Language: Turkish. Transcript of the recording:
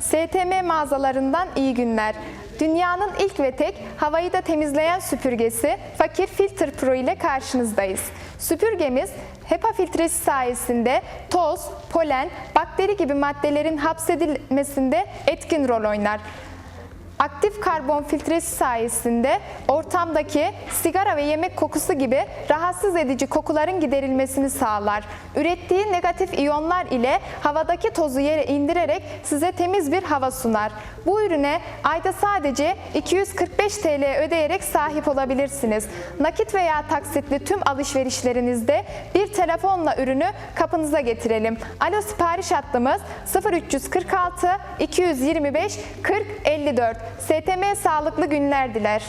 STM mağazalarından iyi günler. Dünyanın ilk ve tek havayı da temizleyen süpürgesi Fakir Filter Pro ile karşınızdayız. Süpürgemiz HEPA filtresi sayesinde toz, polen, bakteri gibi maddelerin hapsedilmesinde etkin rol oynar. Aktif karbon filtresi sayesinde ortamdaki sigara ve yemek kokusu gibi rahatsız edici kokuların giderilmesini sağlar. Ürettiği negatif iyonlar ile havadaki tozu yere indirerek size temiz bir hava sunar. Bu ürüne ayda sadece 245 TL ödeyerek sahip olabilirsiniz. Nakit veya taksitli tüm alışverişlerinizde bir telefonla ürünü kapınıza getirelim. Alo sipariş hattımız 0346 225 40 54. STM sağlıklı günler diler.